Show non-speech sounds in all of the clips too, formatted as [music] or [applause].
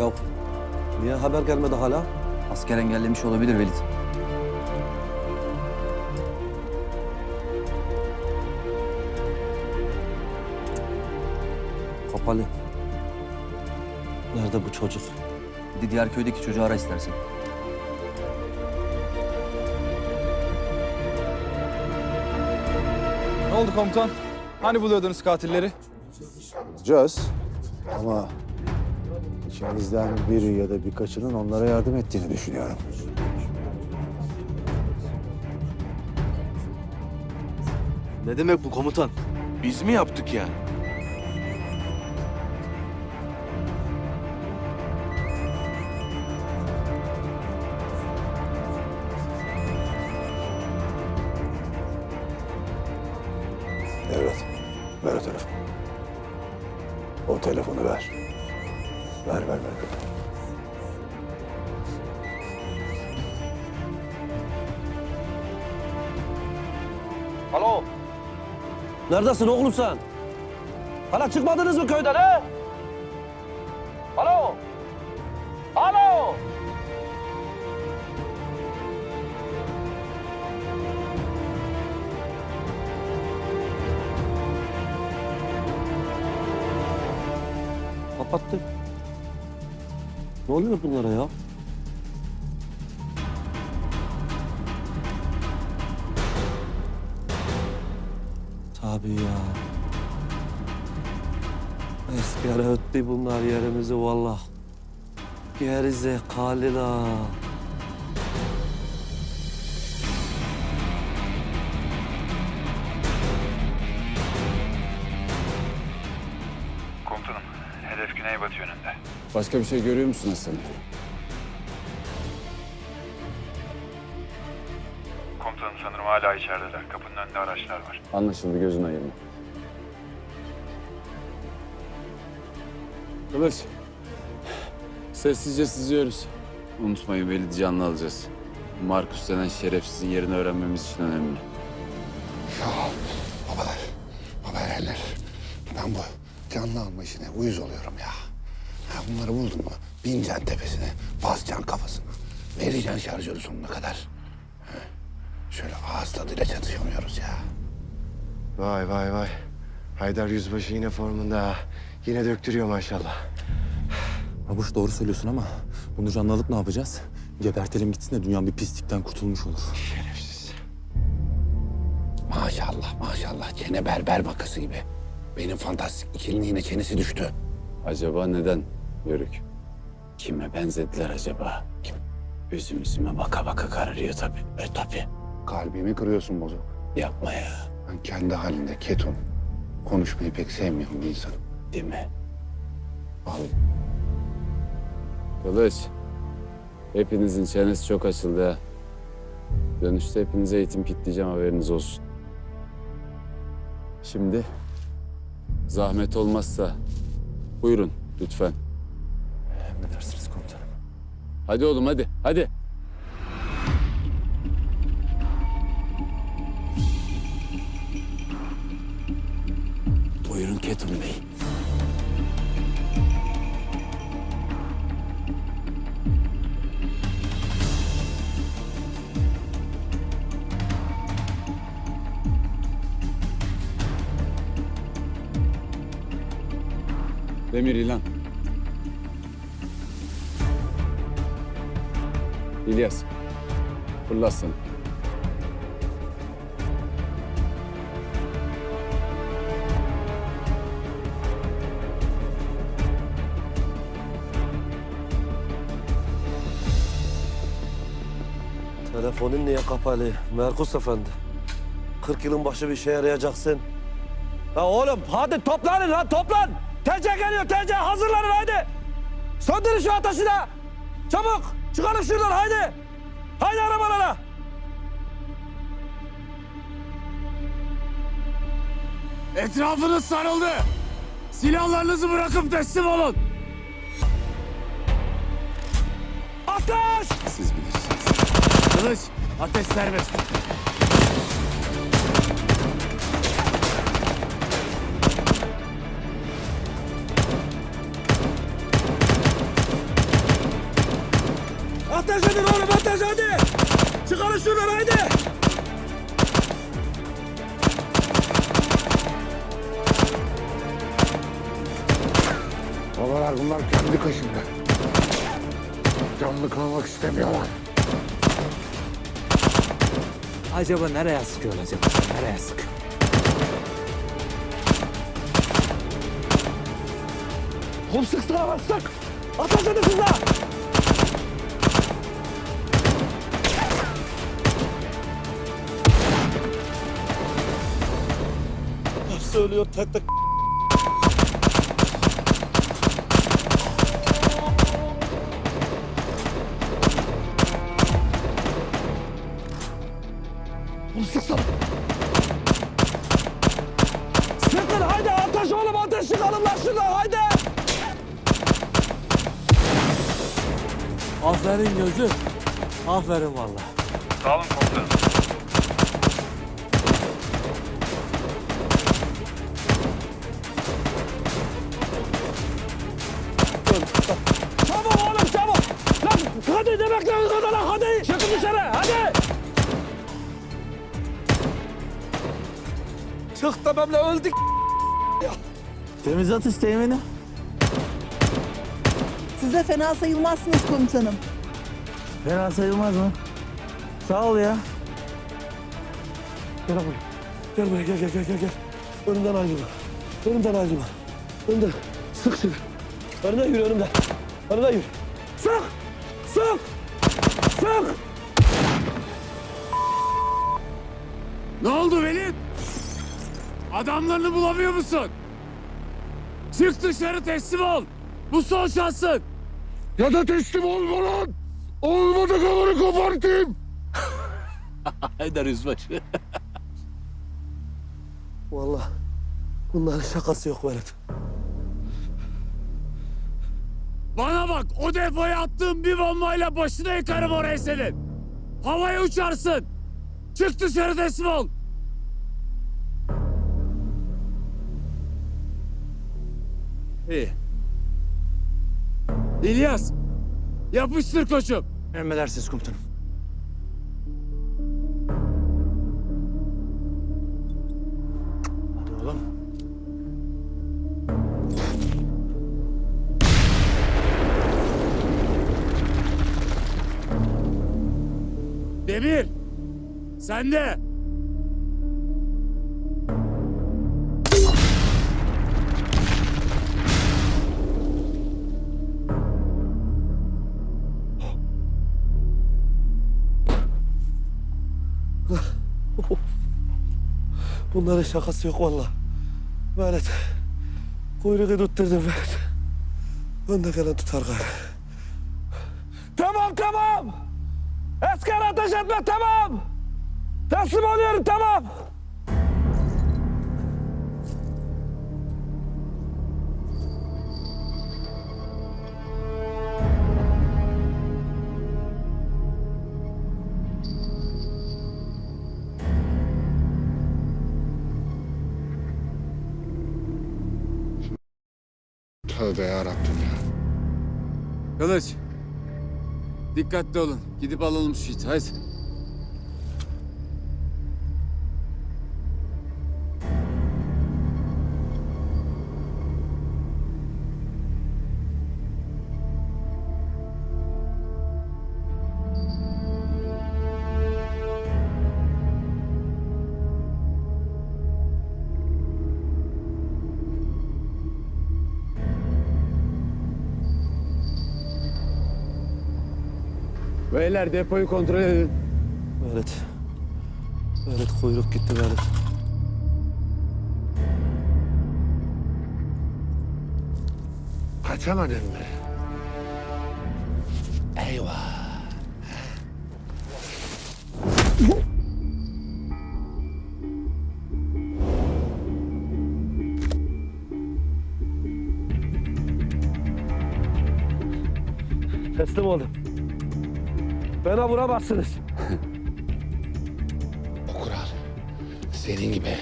Yok. Niye haber gelmedi hala? Asker engellemiş olabilir Velit. Kapalı. Nerede bu çocuk? Bir de diğer köydeki çocuğu ara istersen. Ne oldu komutan? Hani buluyordunuz katilleri? Bulacağız ama içimizden biri ya da birkaçının onlara yardım ettiğini düşünüyorum. Ne demek bu komutan? Biz mi yaptık yani? Evet. Ver o telefonu. O telefonu Alo. Neredesin oğlum sen? Hala çıkmadınız mı köyden he? Alo. Alo. Kapattı. Ne oluyor bunlara ya? Tabii ya. Eskere öttü bunlar yerimizi vallah. Geri zekalılar. Komutanım, hedef güneybatı yönünde. Başka bir şey görüyor musun Hasan? Komutanım sanırım hala içerideler. Önünde araçlar var. Anlaşıldı gözün ayırma. Kılıç. Sessizce sızıyoruz. Unutmayın Velid'i canlı alacağız. Markus denen şerefsizin yerini öğrenmemiz için önemli. Babalar, baba erenler. Ben bu canlı alma işine uyuz oluyorum ya. Ha, bunları buldun mu? Bineceksin tepesine, basacaksın kafasına. Vereceksin şarjörü sonuna kadar. Şöyle ağız tadıyla çatışamıyoruz ya. Vay vay vay. Haydar Yüzbaşı yine formunda. ha. Yine döktürüyor maşallah. Babuş doğru söylüyorsun ama bunu canlı alıp ne yapacağız? Gebertelim gitsin de dünyanın bir pislikten kurtulmuş olur. Şerefsiz. Maşallah maşallah çene berber makası gibi. Benim fantastik ikilinin yine çenesi düştü. Acaba neden Yörük? Kime benzediler acaba? Kim? Üzüm üzüme baka baka kararıyor tabii. E tabii. Kalbimi kırıyorsun bozuk. Yapma ya. Ben kendi halinde ketum. Konuşmayı pek sevmiyorum bir insanım. Değil mi? Al. Kılıç. Hepinizin çenesi çok açıldı ha. Dönüşte hepinize eğitim kitleyeceğim haberiniz olsun. Şimdi zahmet olmazsa buyurun lütfen. Emredersiniz komutanım. Hadi oğlum hadi hadi. Ketum Bey. Demir ilan. İlyas. Fırlat Telefonun niye kapalı? Merkus Efendi. 40 yılın başı bir şey yarayacaksın. Ya oğlum hadi toplanın lan toplan. TC geliyor TC hazırlanın haydi. Söndürün şu ateşi de. Çabuk çıkarın şuradan haydi. Haydi arabalara. Etrafınız sarıldı. Silahlarınızı bırakıp teslim olun. Ateş! Siz bilirsiniz. Kılıç, ateş serbest. Ateş edin oğlum ateş hadi. Çıkarın şuradan haydi. Babalar bunlar kendi kaşında. Canlı kalmak istemiyorlar. Acaba nereye sıkıyor acaba? Nereye sıkıyor? Oğlum sık sık lan sık. Ateş edin siz lan. Söylüyor tek Aferin gözü. Aferin valla. Sağ olun komutanım. Çabuk oğlum çabuk. Lan hadi ne bekliyorsunuz orada lan hadi. Çıkın dışarı hadi. Çık tamam lan öldük. Temiz atış temini. Siz de fena sayılmazsınız komutanım. Fena sayılmaz mı? Sağ ol ya. Gel buraya. Gel buraya gel gel gel gel. gel. Önümden ayrılma. Önümden ayrılma. Önümden. Sık sık. Önümden yürü önümden. Önümden yürü. Sık. Sık. Sık. Ne oldu Velid? Adamlarını bulamıyor musun? Çık dışarı teslim ol. Bu son şansın. Ya da teslim olma lan. Olmadı kafanı kopartayım. [laughs] Haydar Yüzbaşı. Vallahi bunların şakası yok Vedat. Bana bak o depoya attığım bir bombayla başına yıkarım orayı senin. Havaya uçarsın. Çık dışarı teslim ol. İyi. İlyas. Yapıştır koçum. Emredersiniz komutanım. Hadi oğlum. Demir. Sen de. Bunların şakası yok vallahi. Vedat. Kuyruğu tutturdum Vedat. Önde gelen tutar gayrı. Tamam tamam. Esker ateş etme tamam. Teslim oluyorum tamam. Tövbe yarabbim ya. Kılıç. Dikkatli olun. Gidip alalım şu iti. Haydi. Beyler depoyu kontrol edin. Vedat. Vedat kuyruk gitti Vedat. Kaçamadın mı? Eyvah. Teslim olun. Bana vuramazsınız. Bu kural senin gibi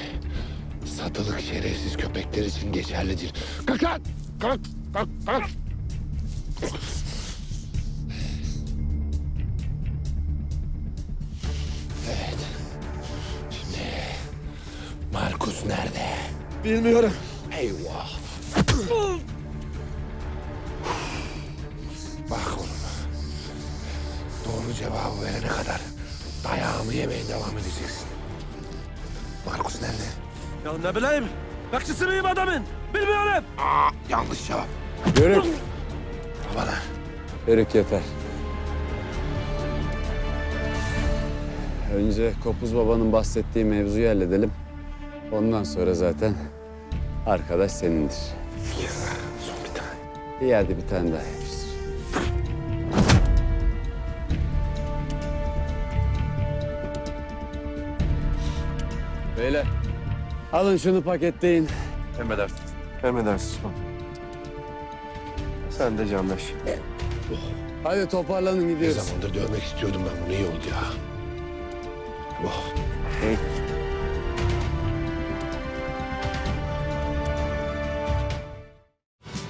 satılık şerefsiz köpekler için geçerlidir. Kalk lan! Kalk! Kalk! Kalk! Evet. Şimdi Markus nerede? Bilmiyorum. Eyvah. Cevabı verene kadar dayağımı yemeye devam edeceksin. Markus nerede? Ya ne bileyim. Bekçisi miyim adamın? Bilmiyorum. Aa, yanlış cevap. Yörük. Bana. Yörük yeter. Önce Kopuz Baba'nın bahsettiği mevzuyu halledelim. Ondan sonra zaten arkadaş senindir. Son bir tane. İyi hadi bir tane daha Beyler, alın şunu paketleyin. Emredersiniz. Emredersiniz Sen de canlaş. Hadi toparlanın Ne gidiyoruz. zamandır dövmek istiyordum ben bunu iyi oldu ya. Oh.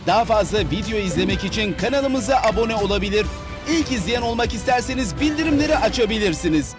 Daha fazla video izlemek için kanalımıza abone olabilir. İlk izleyen olmak isterseniz bildirimleri açabilirsiniz.